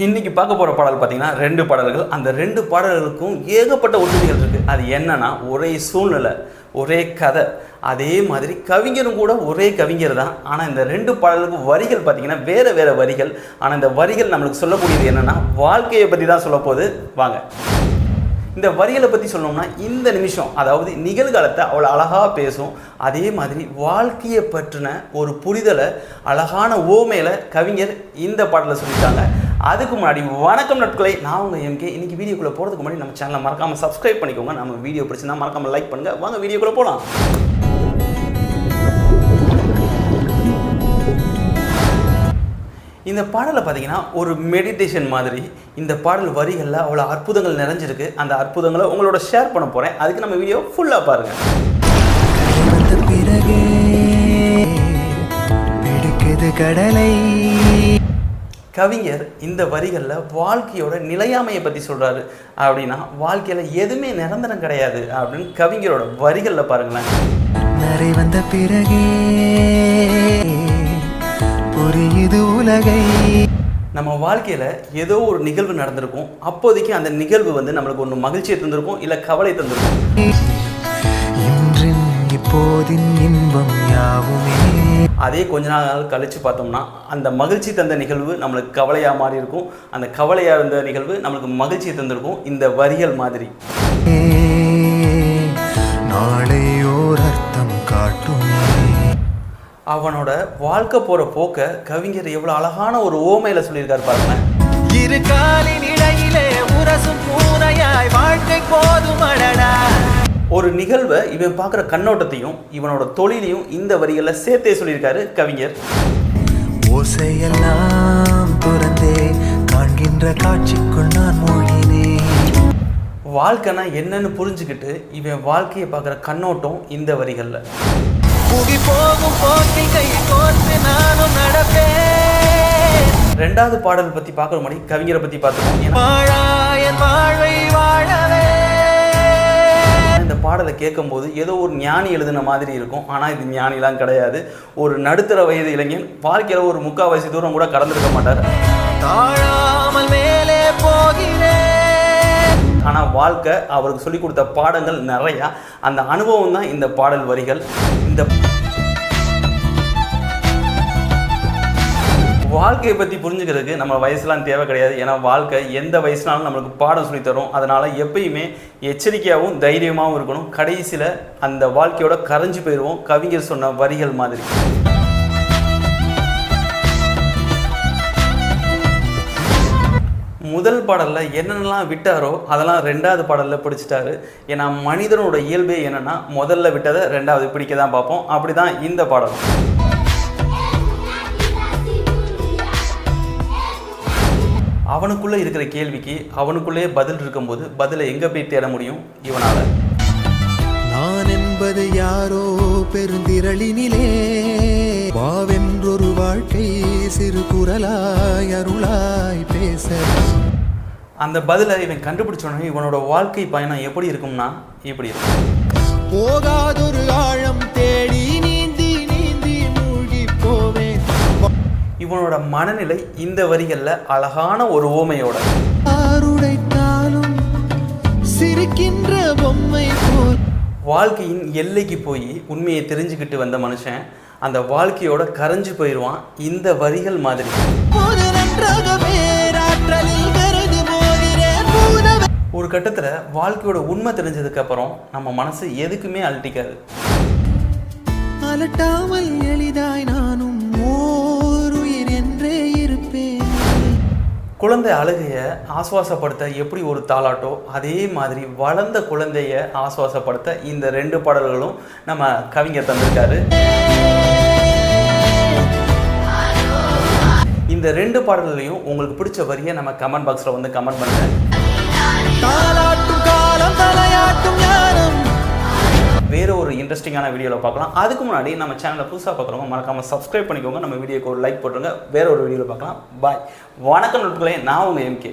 இன்னைக்கு பார்க்க போகிற பாடல் பார்த்தீங்கன்னா ரெண்டு பாடல்கள். அந்த ரெண்டு பாடல்களுக்கும் ஏகப்பட்ட ஒற்றுமைகள் இருக்குது அது என்னன்னா ஒரே சூழ்நிலை ஒரே கதை. அதே மாதிரி கவிஞரும் கூட ஒரே கவிஞர் தான். ஆனால் இந்த ரெண்டு பாடலுக்கும் வரிகள் பார்த்தீங்கன்னா வேறு வேறு வரிகள். ஆனால் இந்த வரிகள் நம்மளுக்கு சொல்லக்கூடியது என்னென்னா வாழ்க்கையை பற்றி தான் சொல்ல போகுது. வாங்க. இந்த வரிகளை பற்றி சொல்லணும்னா இந்த நிமிஷம் அதாவது நிகழ்காலத்தை அவ்வளோ அழகாக பேசும். அதே மாதிரி வாழ்க்கையை பற்றின ஒரு புரிதலை அழகான ஓமையில் கவிஞர் இந்த பாடலில் சொல்லியிருக்காங்க. அதுக்கு முன்னாடி வணக்கம் நட்களை நான் உங்கள் எம்கே இன்னைக்கு வீடியோக்குள்ளே போகிறதுக்கு முன்னாடி நம்ம சேனலை மறக்காமல் சப்ஸ்கிரைப் பண்ணிக்கோங்க. நம்ம வீடியோ பிடிச்சிருந்தா மறக்காமல் லைக் பண்ணுங்கள் வாங்க வீடியோக்குள்ளே போகலாம் இந்த பாடலை பார்த்தீங்கன்னா ஒரு மெடிடேஷன் மாதிரி. இந்த பாடல் வரிகளில் அவ்வளோ அற்புதங்கள் நிறைஞ்சிருக்கு. அந்த அற்புதங்களை உங்களோட ஷேர் பண்ண போகிறேன் அதுக்கு நம்ம வீடியோ ஃபுல்லாக பாருங்கள் வந்த கடலை. கவிஞர் இந்த வரிகளில் வாழ்க்கையோட நிலையாமையை பற்றி சொல்கிறாரு அப்படின்னா வாழ்க்கையில் எதுவுமே நிரந்தரம் கிடையாது அப்படின்னு கவிஞரோட வரிகளில் பாருங்களேன். நரை வந்த பிறகே புரியுது உலகை. நம்ம வாழ்க்கையில் ஏதோ ஒரு நிகழ்வு நடந்திருக்கும். அப்போதைக்கு அந்த நிகழ்வு வந்து நம்மளுக்கு ஒன்று மகிழ்ச்சியை தந்திருக்கும் இல்லை கவலை தந்திருக்கும். இப்போதின் இன்பம் யாவுமே. அதே கொஞ்ச நாள் கழித்து பார்த்தோம்னா அந்த மகிழ்ச்சி தந்த நிகழ்வு நம்மளுக்கு கவலையாக மாறி இருக்கும். அந்த கவலையாக இருந்த நிகழ்வு நம்மளுக்கு மகிழ்ச்சியை தந்திருக்கும். இந்த வரிகள் மாதிரி. நாளை ஓர் அர்த்தம் காட்டுமே. அவனோட வாழ்க்கை போகிற போக்க கவிஞர் எவ்வளோ அழகான ஒரு ஓமையில் சொல்லியிருக்காரு பாருங்களேன். இரு காலின் ஒரு நிகழ்வை இவன் பார்க்குற கண்ணோட்டத்தையும் இவனோட தொழிலையும் இந்த வரிகளில் சேர்த்தே சொல்லியிருக்காரு கவிஞர். ஓசையெல்லாம் துறந்தே காண்கின்ற காட்சிக்குள் நான் மூழ்கினேன். வாழ்க்கைனா என்னன்னு புரிஞ்சுக்கிட்டு இவன் வாழ்க்கையை பார்க்குற கண்ணோட்டம் இந்த வரிகளில். புவி போகும் போக்கில் கை கோர்த்து நானும் நடப்பேன். ரெண்டாவது பாடல் பற்றி பார்க்குற மாதிரி கவிஞரை பற்றி வாழாயன் வாழ்வை வாழவே இந்த பாடலை கேட்கும்போது ஏதோ ஒரு ஞானி எழுதின மாதிரி இருக்கும். ஆனால் இது ஞானிலாம் கிடையாது. ஒரு நடுத்தர வயது இளைஞன் வாழ்க்கையில் ஒரு முக்கால் வயசு தூரம் கூட கடந்திருக்க மாட்டார். தாழாமல் மேலே போகிறேன் ஆனால் வாழ்க்கை அவருக்கு சொல்லிக் கொடுத்த பாடங்கள் நிறையா. அந்த அனுபவம் தான் இந்த பாடல் வரிகள். இந்த வாழ்க்கையை பற்றி புரிஞ்சுக்கிறதுக்கு நம்ம வயசுலாம் தேவை கிடையாது. ஏன்னா வாழ்க்கை எந்த வயசுனாலும் நம்மளுக்கு பாடம் சொல்லித் தரும். அதனால் எப்பயுமே எச்சரிக்கையாகவும் தைரியமாகவும் இருக்கணும். கடைசியில் அந்த வாழ்க்கையோட கரைஞ்சு போயிடுவோம் கவிஞர் சொன்ன வரிகள் மாதிரி. முதல் பாடலில் என்னென்னலாம் விட்டாரோ அதெல்லாம் ரெண்டாவது பாடலில் பிடிச்சிட்டாரு. ஏன்னா மனிதனோட இயல்பே என்னென்னா முதல்ல விட்டதை ரெண்டாவது பிடிக்க தான் பார்ப்போம். அப்படி தான் இந்த பாடல் அவனுக்குள்ளே இருக்கிற கேள்விக்கு அவனுக்குள்ளே பதில் இருக்கும்போது பதிலை எங்கே போய் தேட முடியும் இவனால்? நான் என்பது யாரோ பெருந்திரளினிலே வாவென்றொரு வாழ்க்கை சிறு குரலாய் அருளாய் பேச. அந்த பதிலை இவன் கண்டுபிடிச்சோடனே இவனோட வாழ்க்கை பயணம் எப்படி இருக்கும்னா இப்படி இருக்கும். போகாதொரு ஆழம் தேடி இவனோட மனநிலை இந்த வரிகளில் அழகான ஒரு ஓமையோட. சிரிக்கின்ற பொம்மை போல். வாழ்க்கையின் எல்லைக்கு போய் உண்மையை தெரிஞ்சுக்கிட்டு வந்த மனுஷன் அந்த வாழ்க்கையோட கரைஞ்சு போயிடுவான் இந்த வரிகள் மாதிரி. ஒரு கட்டத்தில் வாழ்க்கையோட உண்மை தெரிஞ்சதுக்கு அப்புறம் நம்ம மனசு எதுக்குமே அழட்டிக்காது அலட்டாமல் எளிதாய் குழந்தை அழுகைய ஆசுவாசப்படுத்த எப்படி ஒரு தாளாட்டோ அதே மாதிரி வளர்ந்த குழந்தைய ஆசுவாசப்படுத்த இந்த ரெண்டு பாடல்களும் நம்ம கவிஞர் தந்திருக்காரு. இந்த ரெண்டு பாடல்களையும் உங்களுக்கு பிடிச்ச வரியை நம்ம கமெண்ட் பாக்ஸில் வந்து கமெண்ட் பண்ணுங்க. வேற ஒரு இன்ட்ரெஸ்டிங்கான வீடியோவில் பார்க்கலாம். அதுக்கு முன்னாடி நம்ம சேனலை புதுசாக பார்க்குறவங்க மறக்காமல் சப்ஸ்கிரைப் பண்ணிக்கோங்க. நம்ம வீடியோக்கு ஒரு லைக் போட்டுருங்க. வேற ஒரு வீடியோவில் பார்க்கலாம். பாய் வணக்கம் நட்புகளே நான் உங்கள் எம்கே